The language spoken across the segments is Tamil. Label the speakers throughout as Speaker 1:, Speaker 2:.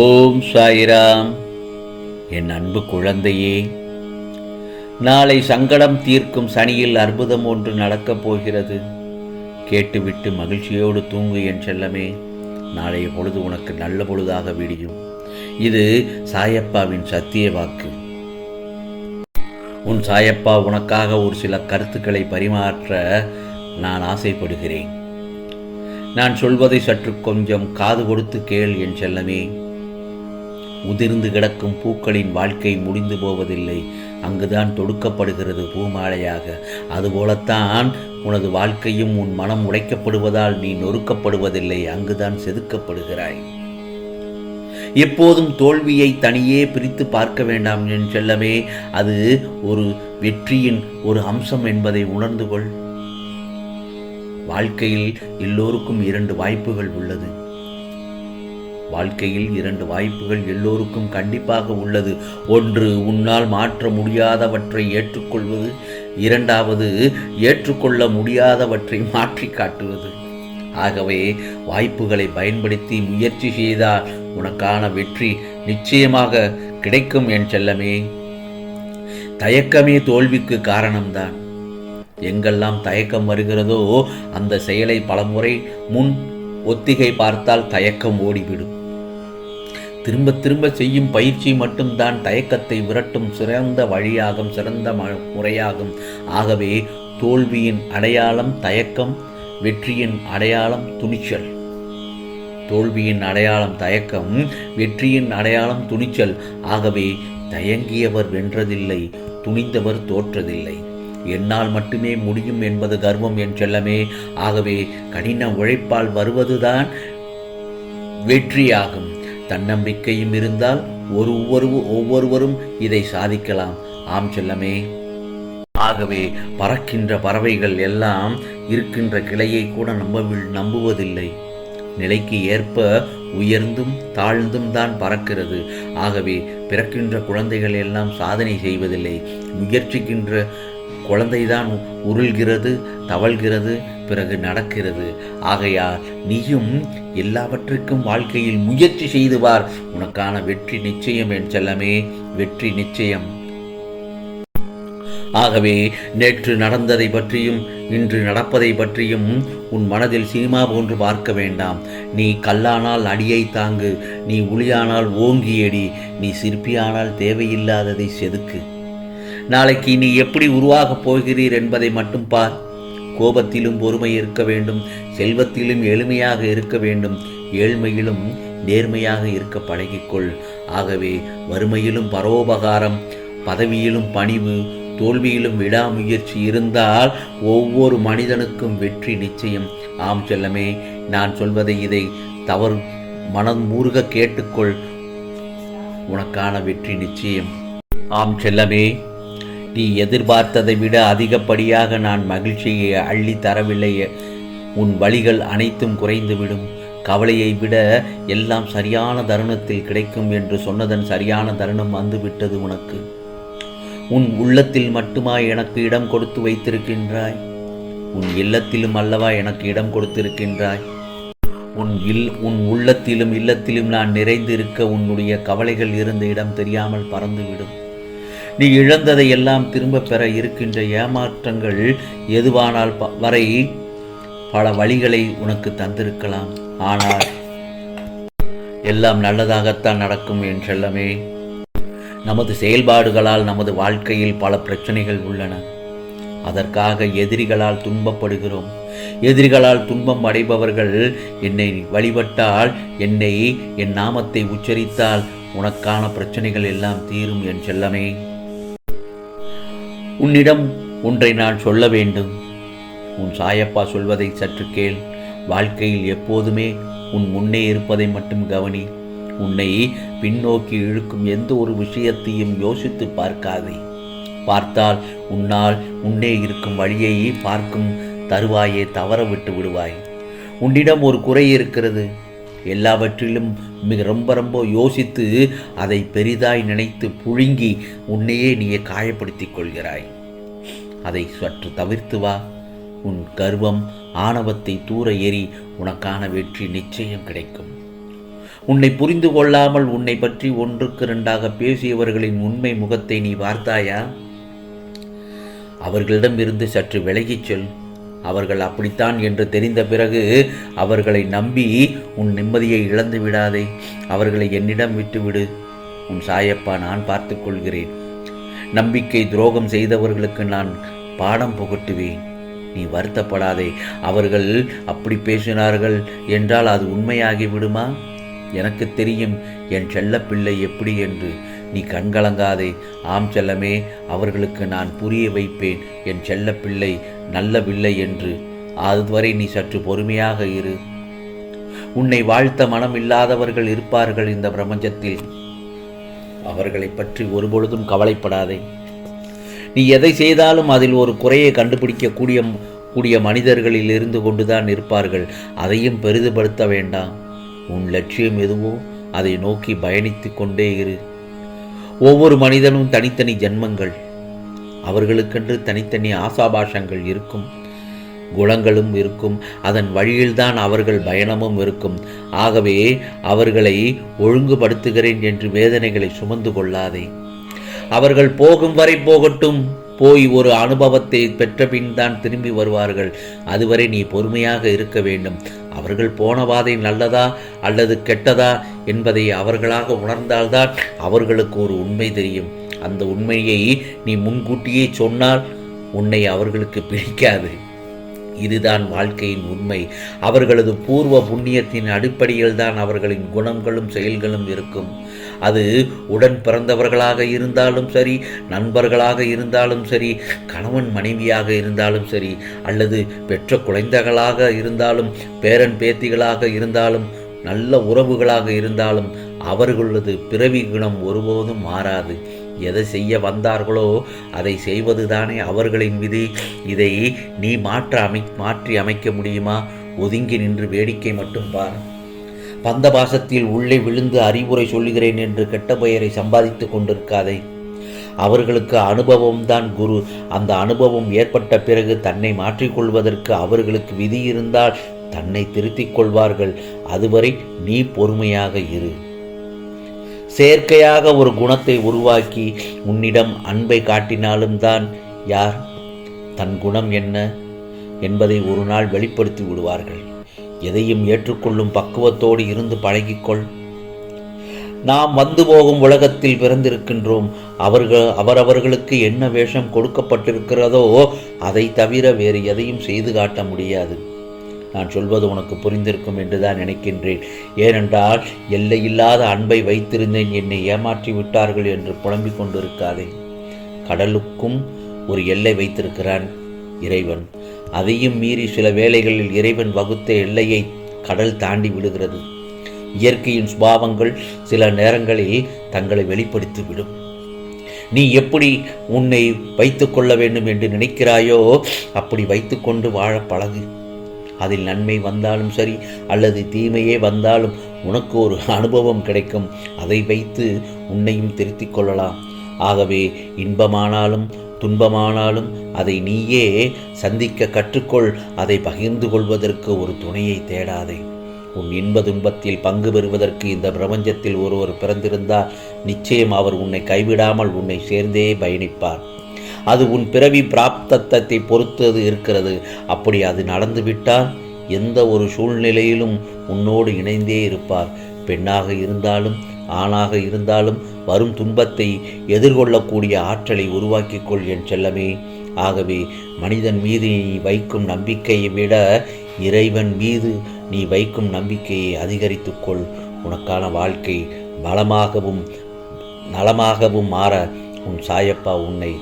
Speaker 1: ஓம் சாயிராம். என் அன்பு குழந்தையே நாளை சங்கடம் தீர்க்கும் சனியில் அற்புதம் ஒன்று நடக்கப் போகிறது. கேட்டுவிட்டு மகிழ்ச்சியோடு தூங்கு என் செல்லமே நாளைய பொழுது உனக்கு நல்ல பொழுதாக விடியும். இது சாயப்பாவின் சத்திய வாக்கு. உன் சாயப்பா உனக்காக ஒரு சில கருத்துக்களை பரிமாற்ற நான் ஆசைப்படுகிறேன். நான் சொல்வதை சற்று கொஞ்சம் காது கொடுத்து கேள் என் செல்லமே உதிர்ந்து கிடக்கும் பூக்களின் வாழ்க்கை முடிந்து போவதில்லை. அங்குதான் தொடுக்கப்படுகிறது பூமாலையாக. அதுபோலத்தான் உனது வாழ்க்கையும் உன் மனம் உடைக்கப்படுவதால் நீ நொறுக்கப்படுவதில்லை. அங்குதான் செதுக்கப்படுகிறாய். எப்போதும் தோல்வியை தனியே பிரித்து பார்க்க வேண்டாம் என் செல்லமே. அது ஒரு வெற்றியின் ஒரு அம்சம் என்பதை உணர்ந்து கொள். வாழ்க்கையில் எல்லோருக்கும் இரண்டு வாய்ப்புகள் உள்ளது. வாழ்க்கையில் இரண்டு வாய்ப்புகள் எல்லோருக்கும் கண்டிப்பாக உள்ளது. ஒன்று உன்னால் மாற்ற முடியாதவற்றை ஏற்றுக்கொள்வது. இரண்டாவது ஏற்றுக்கொள்ள முடியாதவற்றை மாற்றி காட்டுவது. ஆகவே வாய்ப்புகளை பயன்படுத்தி முயற்சி செய்தால் உனக்கான வெற்றி நிச்சயமாக கிடைக்கும் என் செல்லமே. தயக்கமே தோல்விக்கு காரணம்தான். எங்கெல்லாம் தயக்கம் வருகிறதோ அந்த செயலை பலமுறை முன் ஒத்திகை பார்த்தால் தயக்கம் ஓடிவிடும். திரும்ப திரும்ப செய்யும் பயிற்சி மட்டும்தான் தயக்கத்தை விரட்டும் சிறந்த வழியாகும் சிறந்த முறையாகும். ஆகவே தோல்வியின் அடையாளம் தயக்கம் வெற்றியின் அடையாளம் துணிச்சல். தோல்வியின் அடையாளம் தயக்கம் வெற்றியின் அடையாளம் துணிச்சல். ஆகவே தயங்கியவர் வென்றதில்லை துணிந்தவர் தோற்றதில்லை. என்னால் மட்டுமே முடியும் என்பது கர்வம் என் செல்லமே. ஆகவே கடின உழைப்பால் வருவதுதான் வெற்றியாகும். தன்னம்பிக்கையும் இருந்தால் ஒருவரு ஒவ்வொருவரும் இதை சாதிக்கலாம். ஆம் செல்லமே. ஆகவே பறக்கின்ற பறவைகள் எல்லாம் இருக்கின்ற கிளையை கூட நம்ப நம்புவதில்லை. நிலைக்கு ஏற்ப உயர்ந்தும் தாழ்ந்தும் தான் பறக்கிறது. ஆகவே பிறக்கின்ற குழந்தைகள் எல்லாம் சாதனை செய்வதில்லை. முயற்சிக்கின்ற குழந்தைதான் உருள்கிறது தவழ்கிறது பிறகு நடக்கிறது. ஆகையால் நீயும் எல்லாவற்றுக்கும் வாழ்க்கையில் முயற்சி செய்துவார் உனக்கான வெற்றி நிச்சயம் என் செல்லமே வெற்றி நிச்சயம். ஆகவே நேற்று நடந்ததை பற்றியும் இன்று நடப்பதை பற்றியும் உன் மனதில் சினிமா போன்று பார்க்க வேண்டாம். நீ கல்லானால் அடியை தாங்கு நீ உளியானால் ஓங்கியடி நீ சிற்பியானால் தேவையில்லாததை செதுக்கு. நாளைக்கு நீ எப்படி உருவாகப் போகிறீர் என்பதை மட்டும் பார். கோபத்திலும் பொறுமை இருக்க வேண்டும். செல்வத்திலும் எளிமையாக இருக்க வேண்டும். ஏழ்மையிலும் நேர்மையாக இருக்க பழகிக்கொள். ஆகவே வறுமையிலும் பரோபகாரம் பதவியிலும் பணிவு தோல்வியிலும் விடாமுயற்சி இருந்தால் ஒவ்வொரு மனிதனுக்கும் வெற்றி நிச்சயம். ஆம் செல்லமே நான் சொல்வதை இதை தவறு மனம் மூர்க கேட்டுக்கொள். உனக்கான வெற்றி நிச்சயம். ஆம் செல்லமே. நீ எதிர்பார்த்ததை விட அதிகப்படியாக நான் மகிழ்ச்சியை அள்ளி தரவில்லை உன் வழிகள் அனைத்தும் குறைந்துவிடும். கவலையை விட எல்லாம் சரியான தருணத்தில் கிடைக்கும் என்று சொன்னதன் சரியான தருணம் வந்துவிட்டது உனக்கு. உன் உள்ளத்தில் மட்டுமா எனக்கு இடம் கொடுத்து வைத்திருக்கின்றாய்? உன் இல்லத்திலும் அல்லவா எனக்கு இடம் கொடுத்திருக்கின்றாய்? உன் இல் உன் உள்ளத்திலும் இல்லத்திலும் நான் நிறைந்திருக்க உன்னுடைய கவலைகள் இருந்த இடம் தெரியாமல் பறந்துவிடும். நீ இழந்ததை எல்லாம் திரும்ப பெற இருக்கின்ற ஏமாற்றங்கள் எதுவானால் வரை பல வழிகளை உனக்கு தந்திருக்கலாம். ஆனால் எல்லாம் நல்லதாகத்தான் நடக்கும் என் செல்லமே. நமது செயல்பாடுகளால் நமது வாழ்க்கையில் பல பிரச்சனைகள் உள்ளன. அதற்காக எதிரிகளால் துன்பப்படுகிறோம். எதிரிகளால் துன்பம் அடைபவர்கள் என்னை வழிபட்டால் என்னை என் நாமத்தை உச்சரித்தால் உனக்கான பிரச்சனைகள் எல்லாம் தீரும் என் செல்லமே. உன்னிடம் ஒன்றை நான் சொல்ல வேண்டும். உன் சாயப்பா சொல்வதை சற்று கேள். வாழ்க்கையில் எப்போதுமே உன் முன்னே இருப்பதை மட்டும் கவனி. உன்னை பின்னோக்கி இழுக்கும் எந்த ஒரு விஷயத்தையும் யோசித்து பார்க்காதே. பார்த்தால் உன்னால் உன்னே இருக்கும் வழியை பார்க்கும் தருவாயே தவற விட்டு விடுவாய். உன்னிடம் ஒரு குறை இருக்கிறது. எல்லாவற்றிலும் மிக ரொம்ப ரொம்ப யோசித்து அதை பெரிதாய் நினைத்து புழுங்கி உன்னையே நீயே காயப்படுத்திக் கொள்கிறாய். அதை சற்று தவிர்த்து வா. உன் கர்வம் ஆணவத்தை தூர எறி உனக்கான வெற்றி நிச்சயம் கிடைக்கும். உன்னை புரிந்து கொள்ளாமல் உன்னை பற்றி ஒன்றுக்கு ரெண்டாக பேசியவர்களின் உண்மை முகத்தை நீ பார்த்தாயா? அவர்களிடம் இருந்து சற்று விலகிச் செல். அவர்கள் அப்படித்தான் என்று தெரிந்த பிறகு அவர்களை நம்பி உன் நிம்மதியை இழந்து விடாதே. அவர்களை என்னிடம் விட்டுவிடு. உன் சாயப்பா நான் பார்த்து கொள்கிறேன். நம்பிக்கை துரோகம் செய்தவர்களுக்கு நான் பாடம் புகட்டுவேன். நீ வருத்தப்படாதே. அவர்கள் அப்படி பேசினார்கள் என்றால் அது உண்மையாகி விடுமா? எனக்கு தெரியும் என் செல்லப்பிள்ளை எப்படி? என்று நீ கண்கலங்காதே. ஆம் செல்லமே அவர்களுக்கு நான் புரிய வைப்பேன். என் செல்லப்பிள்ளை நல்ல பிள்ளை என்று. அதுவரை நீ சற்று பொறுமையாக இரு. உன்னை வாழ்த்த மனம் இல்லாதவர்கள் இருப்பார்கள் இந்த பிரபஞ்சத்தில். அவர்களை பற்றி ஒருபொழுதும் கவலைப்படாதே. நீ எதை செய்தாலும் அதில் ஒரு குறையை கண்டுபிடிக்கக்கூடிய கூடிய மனிதர்களில் இருந்து கொண்டுதான் இருப்பார்கள். அதையும் பெரிதுபடுத்த வேண்டாம். உன் லட்சியம் எதுவோ அதை நோக்கி பயணித்து கொண்டே இரு. ஒவ்வொரு மனிதனும் தனித்தனி ஜென்மங்கள். அவர்களுக்கென்று தனித்தனி ஆசாபாஷங்கள் இருக்கும். குணங்களும் இருக்கும். அதன் வழியில்தான் அவர்கள் பயணமும் இருக்கும். ஆகவே அவர்களை ஒழுங்குபடுத்துகிறேன் என்று வேதனைகளை சுமந்து கொள்ளாதே. அவர்கள் போகும் வரை போகட்டும். போய் ஒரு அனுபவத்தை பெற்ற பின் தான் திரும்பி வருவார்கள். அதுவரை நீ பொறுமையாக இருக்க வேண்டும். அவர்கள் போன பாதை நல்லதா அல்லது கெட்டதா என்பதை அவர்களாக உணர்ந்தால்தான் அவர்களுக்கு ஒரு உண்மை தெரியும். அந்த உண்மையை நீ முன்கூட்டியே சொன்னால் உன்னை அவர்களுக்கு பிடிக்காது. இதுதான் வாழ்க்கையின் உண்மை. அவர்களது பூர்வ புண்ணியத்தின் அடிப்படையில் தான் அவர்களின் குணங்களும் செயல்களும் இருக்கும். அது உடன் பிறந்தவர்களாக இருந்தாலும் சரி நண்பர்களாக இருந்தாலும் சரி கணவன் மனைவியாக இருந்தாலும் சரி அல்லது பெற்ற குழந்தைகளாக இருந்தாலும் பேரன் பேத்திகளாக இருந்தாலும் நல்ல உறவுகளாக இருந்தாலும் அவர்களது பிறவி குணம் ஒருபோதும் மாறாது. எதை செய்ய வந்தார்களோ அதை செய்வதுதானே அவர்களின் விதி. இதை நீ மாற்ற அமை மாற்றி அமைக்க முடியுமா? ஒதுங்கி நின்று வேடிக்கை மட்டும் பார். பந்தபாசத்தில் உள்ளே விழுந்து அறிவுரை சொல்லுகிறேன் என்று கெட்ட பெயரை சம்பாதித்துக் கொண்டிருக்காதே. அவர்களுக்கு அனுபவம்தான் குரு. அந்த அனுபவம் ஏற்பட்ட பிறகு தன்னை மாற்றிக்கொள்வதற்கு அவர்களுக்கு விதி இருந்தால் தன்னை திருத்திக் கொள்வார்கள். அதுவரை நீ பொறுமையாக இரு. செயற்கையாக ஒரு குணத்தை உருவாக்கி உன்னிடம் அன்பை காட்டினாலும் தான் யார் தன் குணம் என்ன என்பதை ஒரு நாள் வெளிப்படுத்தி விடுவார்கள். எதையும் ஏற்றுக்கொள்ளும் பக்குவத்தோடு இருந்து பழகிக்கொள். நாம் வந்து போகும் உலகத்தில் பிறந்திருக்கின்றோம். அவர்கள் அவரவர்களுக்கு என்ன வேஷம் கொடுக்கப்பட்டிருக்கிறதோ அதை தவிர வேறு எதையும் செய்து காட்ட முடியாது. நான் சொல்வது உனக்கு புரிந்திருக்கும் என்று தான் நினைக்கின்றேன். ஏனென்றால் எல்லையில்லாத அன்பை வைத்திருந்தேன். என்னை ஏமாற்றி விட்டார்கள் என்று புலம்பிக் கொண்டிருக்காதே. கடலுக்கும் ஒரு எல்லை வைத்திருக்கிறான் இறைவன். அதையும் மீறி சில வேளைகளில் இறைவன் வகுத்த எல்லையை கடல் தாண்டி விடுகிறது. இயற்கையின் சுபாவங்கள் சில நேரங்களில் தங்களை வெளிப்படுத்தி விடும் நீ எப்படி உன்னை வைத்துக்கொள்ள வேண்டும் என்று நினைக்கிறாயோ அப்படி வைத்துக்கொண்டு வாழ பழகு. அதில் நன்மை வந்தாலும் சரி அல்லது தீமையே வந்தாலும் உனக்கு ஒரு அனுபவம் கிடைக்கும். அதை வைத்து உன்னையும் திருத்திக் கொள்ளலாம். ஆகவே இன்பமானாலும் துன்பமானாலும் அதை நீயே சந்திக்க கற்றுக்கொள். அதை பகிர்ந்து கொள்வதற்கு ஒரு துணையை தேடாதே. உன் இன்ப துன்பத்தில் பங்கு பெறுவதற்கு இந்த பிரபஞ்சத்தில் ஒருவர் பிறந்திருந்தால் நிச்சயம் அவர் உன்னை கைவிடாமல் உன்னை சேர்ந்தே பயணிப்பார். அது உன் பிறவி பிராப்தத்தை பொறுத்தது இருக்கிறது. அப்படி அது நடந்துவிட்டால் எந்த ஒரு சூழ்நிலையிலும் உன்னோடு இணைந்தே இருப்பார். பெண்ணாக இருந்தாலும் ஆணாக இருந்தாலும் வரும் துன்பத்தை எதிர்கொள்ளக்கூடிய ஆற்றலை உருவாக்கிக்கொள் என் செல்லமே. ஆகவே மனிதன் மீது நீ வைக்கும் நம்பிக்கையை விட இறைவன் மீது நீ வைக்கும் நம்பிக்கையை அதிகரித்துக்கொள். உனக்கான வாழ்க்கை பலமாகவும் நலமாகவும் மாற உன் சாயப்பா உன்னை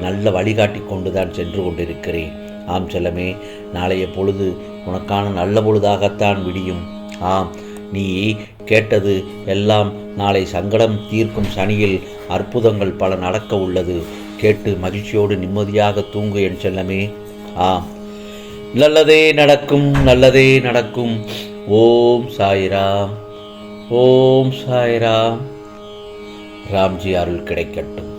Speaker 1: நல்ல வழிகாட்டி கொண்டுதான் சென்று கொண்டிருக்கிறேன். ஆம் செல்லமே நாளைய பொழுது உனக்கான நல்ல பொழுதாகத்தான் விடியும். ஆம் நீ கேட்டது எல்லாம் நாளை சங்கடம் தீர்க்கும் சனியில் அற்புதங்கள் பல நடக்க உள்ளது. கேட்டு மகிழ்ச்சியோடு நிம்மதியாக தூங்கு என் செல்லமே. ஆ நல்லதே நடக்கும் நல்லதே நடக்கும். ஓம் சாய்ராம். ஓம் சாய்ராம். ராம்ஜி அருள் கிடைக்கட்டும்.